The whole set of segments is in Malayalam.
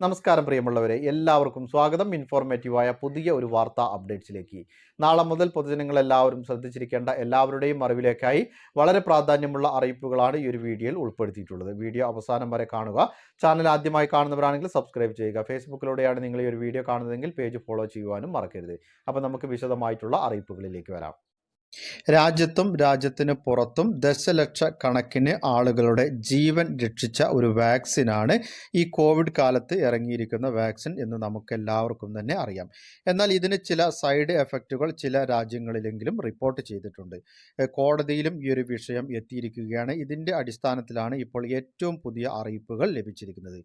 നമസ്കാരം പ്രിയമുള്ളവരെ എല്ലാവർക്കും സ്വാഗതം. ഇൻഫോർമേറ്റീവായ പുതിയ ഒരു വാർത്താ അപ്ഡേറ്റ്സിലേക്ക്. നാളെ മുതൽ പൊതുജനങ്ങൾ എല്ലാവരും ശ്രദ്ധിച്ചിരിക്കേണ്ട എല്ലാവരുടെയും അറിവിലേക്കായി വളരെ പ്രാധാന്യമുള്ള അറിയിപ്പുകളാണ് ഈ ഒരു വീഡിയോയിൽ ഉൾപ്പെടുത്തിയിട്ടുള്ളത്. വീഡിയോ അവസാനം വരെ കാണുക. ചാനൽ ആദ്യമായി കാണുന്നവരാണെങ്കിൽ സബ്സ്ക്രൈബ് ചെയ്യുക. ഫേസ്ബുക്കിലൂടെയാണ് നിങ്ങൾ ഈ ഒരു വീഡിയോ കാണുന്നതെങ്കിൽ പേജ് ഫോളോ ചെയ്യുവാനും മറക്കരുത്. അപ്പോൾ നമുക്ക് വിശദമായിട്ടുള്ള അറിയിപ്പുകളിലേക്ക് വരാം. രാജ്യത്തും രാജ്യത്തിന് പുറത്തും ദശലക്ഷ കണക്കിന് ആളുകളുടെ ജീവൻ രക്ഷിച്ച ഒരു വാക്സിനാണ് ഈ കോവിഡ് കാലത്ത് ഇറങ്ങിയിരിക്കുന്ന വാക്സിൻ എന്ന് നമുക്ക് എല്ലാവർക്കും തന്നെ അറിയാം. എന്നാൽ ഇതിന് ചില സൈഡ് എഫക്റ്റുകൾ ചില രാജ്യങ്ങളിലെങ്കിലും റിപ്പോർട്ട് ചെയ്തിട്ടുണ്ട്. കോടതിയിലും ഈ ഒരു വിഷയം എത്തിയിരിക്കുകയാണ്. ഇതിന്റെ അടിസ്ഥാനത്തിലാണ് ഇപ്പോൾ ഏറ്റവും പുതിയ അറിയിപ്പുകൾ ലഭിച്ചിരിക്കുന്നത്.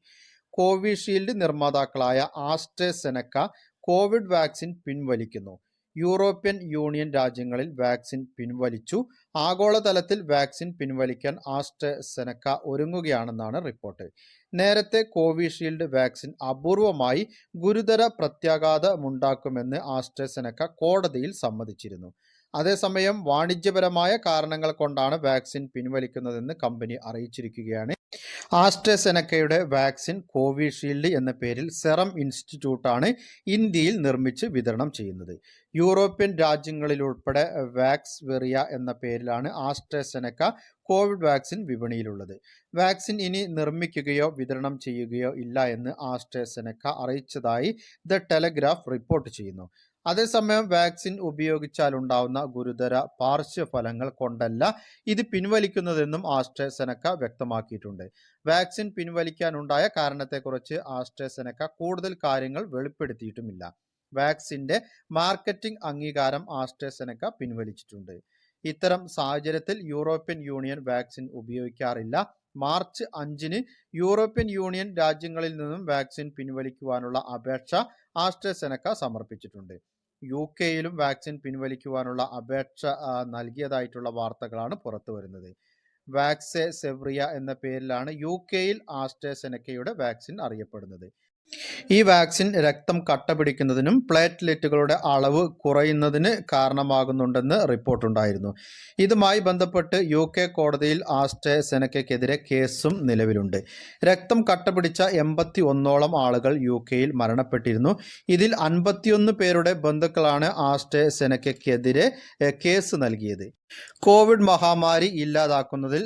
കോവിഷീൽഡ് നിർമ്മാതാക്കളായ ആസ്ട്രസെനക്ക കോവിഡ് വാക്സിൻ പിൻവലിക്കുന്നു. യൂറോപ്യൻ യൂണിയൻ രാജ്യങ്ങളിൽ വാക്സിൻ പിൻവലിച്ചു. ആഗോളതലത്തിൽ വാക്സിൻ പിൻവലിക്കാൻ ആസ്ട്രസെനക്ക ഒരുങ്ങുകയാണെന്നാണ് റിപ്പോർട്ട്. നേരത്തെ കോവിഷീൽഡ് വാക്സിൻ അപൂർവമായി ഗുരുതര പ്രത്യാഘാതമുണ്ടാക്കുമെന്ന് ആസ്ട്രസെനക്ക കോടതിയിൽ സമ്മതിച്ചിരുന്നു. അതേസമയം വാണിജ്യപരമായ കാരണങ്ങൾ കൊണ്ടാണ് വാക്സിൻ പിൻവലിക്കുന്നതെന്ന് കമ്പനി അറിയിച്ചിരിക്കുകയാണ്. ആസ്ട്രസെനക്കയുടെ വാക്സിൻ കോവിഷീൽഡ് എന്ന പേരിൽ സെറം ഇൻസ്റ്റിറ്റ്യൂട്ടാണ് ഇന്ത്യയിൽ നിർമ്മിച്ച് വിതരണം ചെയ്യുന്നത്. യൂറോപ്യൻ രാജ്യങ്ങളിലുൾപ്പെടെ വാക്സ് വെറിയ എന്ന പേരിലാണ് ആസ്ട്രസെനക്ക കോവിഡ് വാക്സിൻ വിപണിയിലുള്ളത്. വാക്സിൻ ഇനി നിർമ്മിക്കുകയോ വിതരണം ചെയ്യുകയോ ഇല്ല എന്ന് ആസ്ട്രസെനക്ക അറിയിച്ചതായി ദ ടെലഗ്രാഫ് റിപ്പോർട്ട് ചെയ്യുന്നു. അതേസമയം വാക്സിൻ ഉപയോഗിച്ചാൽ ഉണ്ടാവുന്ന ഗുരുതര പാർശ്വഫലങ്ങൾ കൊണ്ടല്ല ഇത് പിൻവലിക്കുന്നതെന്നും ആസ്ട്രസെനക്ക വ്യക്തമാക്കിയിട്ടുണ്ട്. വാക്സിൻ പിൻവലിക്കാനുണ്ടായ കാരണത്തെക്കുറിച്ച് ആസ്ട്രസെനക്ക കൂടുതൽ കാര്യങ്ങൾ വെളിപ്പെടുത്തിയിട്ടുമില്ല. വാക്സിന്റെ മാർക്കറ്റിംഗ് അംഗീകാരം ആസ്ട്രസെനക്ക പിൻവലിച്ചിട്ടുണ്ട്. ഇത്തരം സാഹചര്യത്തിൽ യൂറോപ്യൻ യൂണിയൻ വാക്സിൻ ഉപയോഗിക്കാറില്ല. മാർച്ച് അഞ്ചിന് യൂറോപ്യൻ യൂണിയൻ രാജ്യങ്ങളിൽ നിന്നും വാക്സിൻ പിൻവലിക്കുവാനുള്ള അപേക്ഷ ആസ്ട്രസെനക്ക സമർപ്പിച്ചിട്ടുണ്ട്. യു കെയിലും വാക്സിൻ പിൻവലിക്കുവാനുള്ള അപേക്ഷ നൽകിയതായിട്ടുള്ള വാർത്തകളാണ് പുറത്തു വരുന്നത്. വാക്സെ സെവ്രിയ എന്ന പേരിലാണ് യു കെയിൽ ആസ്ട്രസെനക്കയുടെ വാക്സിൻ അറിയപ്പെടുന്നത്. ഈ വാക്സിൻ രക്തം കട്ട പിടിക്കുന്നതിനും പ്ലേറ്റ്ലെറ്റുകളുടെ അളവ് കുറയുന്നതിന് കാരണമാകുന്നുണ്ടെന്ന് റിപ്പോർട്ടുണ്ടായിരുന്നു. ഇതുമായി ബന്ധപ്പെട്ട് യു കെ കോടതിയിൽ ആസ്റ്റേ സെനക്കെതിരെ കേസും നിലവിലുണ്ട്. രക്തം കട്ട പിടിച്ച എൺപത്തി ഒന്നോളം ആളുകൾ യു കെയിൽ മരണപ്പെട്ടിരുന്നു. ഇതിൽ അൻപത്തിയൊന്ന് പേരുടെ ബന്ധുക്കളാണ് ആസ്റ്റേ സെനക്കെതിരെ കേസ് നൽകിയത്. കോവിഡ് മഹാമാരി ഇല്ലാതാക്കുന്നതിൽ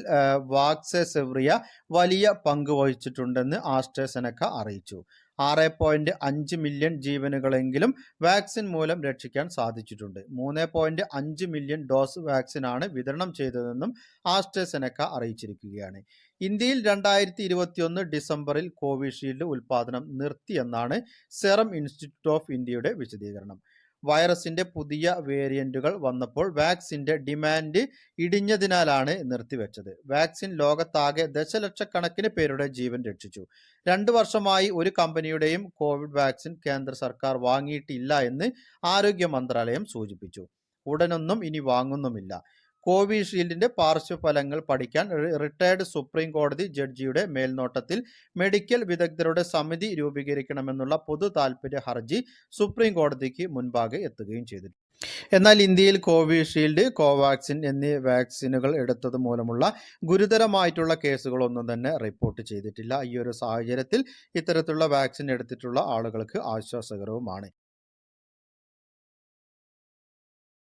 വാക്സെ സെവ്രിയ വലിയ പങ്ക് വഹിച്ചിട്ടുണ്ടെന്ന് ആസ്ട്രസെനക്ക അറിയിച്ചു. ആറ് പോയിന്റ് അഞ്ച് മില്യൺ ജീവനുകളെങ്കിലും വാക്സിൻ മൂലം രക്ഷിക്കാൻ സാധിച്ചിട്ടുണ്ട്. മൂന്ന് പോയിന്റ് അഞ്ച് മില്യൺ ഡോസ് വാക്സിനാണ് വിതരണം ചെയ്തതെന്നും ആസ്ട്രസെനക്ക അറിയിച്ചിരിക്കുകയാണ്. ഇന്ത്യയിൽ രണ്ടായിരത്തി ഇരുപത്തിയൊന്ന് ഡിസംബറിൽ കോവിഷീൽഡ് ഉൽപാദനം നിർത്തിയെന്നാണ് സെറം ഇൻസ്റ്റിറ്റ്യൂട്ട് ഓഫ് ഇന്ത്യയുടെ വിശദീകരണം. വൈറസിന്റെ പുതിയ വേരിയന്റുകൾ വന്നപ്പോൾ വാക്സിന്റെ ഡിമാൻഡ് ഇടിഞ്ഞതിനാലാണ് നിർത്തിവെച്ചത്. വാക്സിൻ ലോകത്താകെ ദശലക്ഷക്കണക്കിന് പേരുടെ ജീവൻ രക്ഷിച്ചു. രണ്ടു വർഷമായി ഒരു കമ്പനിയുടെയും കോവിഡ് വാക്സിൻ കേന്ദ്ര സർക്കാർ വാങ്ങിയിട്ടില്ല എന്ന് ആരോഗ്യ മന്ത്രാലയം സൂചിപ്പിച്ചു. ഉടനൊന്നും ഇനി വാങ്ങുന്നുമില്ല. കോവിഷീൽഡിന്റെ പാർശ്വഫലങ്ങൾ പഠിക്കാൻ റിട്ടയർഡ് സുപ്രീം കോടതി ജഡ്ജിയുടെ മേൽനോട്ടത്തിൽ മെഡിക്കൽ വിദഗ്ധരുടെ സമിതി രൂപീകരിക്കണമെന്നുള്ള പൊതു താൽപര്യ ഹർജി സുപ്രീം കോടതിക്ക് മുൻപാകെ എത്തുകയും ചെയ്തിട്ടുണ്ട്. എന്നാൽ ഇന്ത്യയിൽ കോവിഷീൽഡ് കോവാക്സിൻ എന്നീ വാക്സിനുകൾ എടുത്തത് മൂലമുള്ള ഗുരുതരമായിട്ടുള്ള കേസുകളൊന്നും തന്നെ റിപ്പോർട്ട് ചെയ്തിട്ടില്ല. ഈ ഒരു സാഹചര്യത്തിൽ ഇത്തരത്തിലുള്ള വാക്സിൻ എടുത്തിട്ടുള്ള ആളുകൾക്ക് ആശ്വാസകരവുമാണ്.